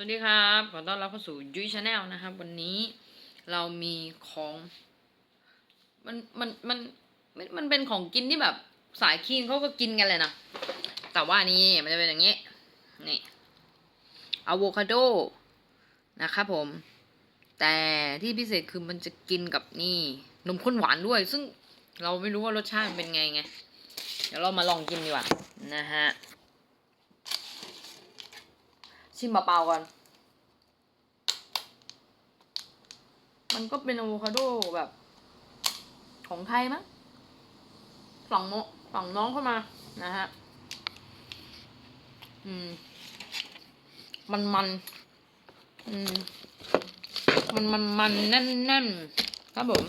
วัสดีครับขอต้อนรับเข้าสู่ยุ้ยชาแนลนะครับ วันนี้เรามีของมันมันมันมันมันเป็นของกินที่แบบสายคีนเขาก็กินกันเลยนะแต่ว่านี่มันจะเป็นอย่างนี้นี่อะโวคาโดนะครับผม แต่ที่พิเศษคือมันจะกินกับนี่นมข้นหวานด้วย ซึ่งเราไม่รู้ว่ารสชาติมันเป็นไงไง เดี๋ยวเรามาลองกินดีกว่านะฮะ ชิมเปล่าๆก่อน มันก็เป็นอะโวคาโดแบบ ของไทยมั้งฝั่งโมฝั่งน้องเข้ามานะฮะ อืม มันมัน อืม มันมันมันแน่นแน่นครับผม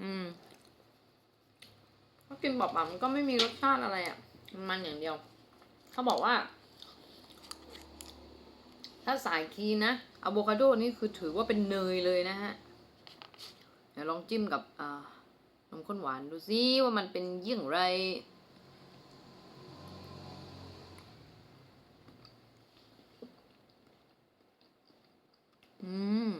อืมถ้ากินแบบมันก็ไม่มีรสชาติอะไรอะ มันมันอย่างเดียว เขาบอกว่า ถ้าสายคีนนะอะโวคาโดนี่คือถือว่าเป็นเนยเลยนะฮะ เดี๋ยวลองจิ้มกับนมข้นหวานดูซิว่ามันเป็นยี่ยงไร อืม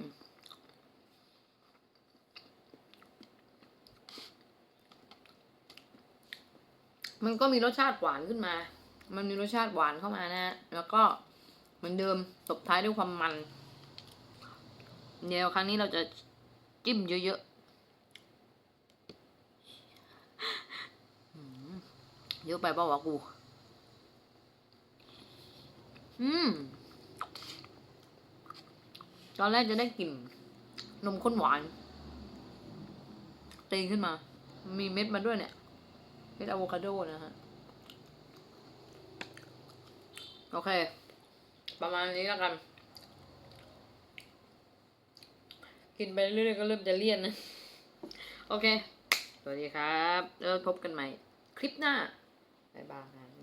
มันก็มีรสชาติหวานขึ้นมา มันมีรสชาติหวานเข้ามานะฮะแล้วก็ เหมือนเดิมตบท้ายด้วยความมันเดี๋ยวครั้งนี้เราจะจิ้มเยอะๆเยอะไปเปล่าวะกูอืมตอนแรกจะได้กลิ่นนมข้นหวานตีขึ้นมา มีเม็ดมาด้วยเนี่ย เม็ดอะโวคาโดนะฮะ โอเค ประมาณนี้แล้วกัน กินไปเรื่อยๆก็เริ่มจะเลี่ยนนะ โอเค สวัสดีครับ แล้วพบกันใหม่ คลิปหน้า บ๊ายบาย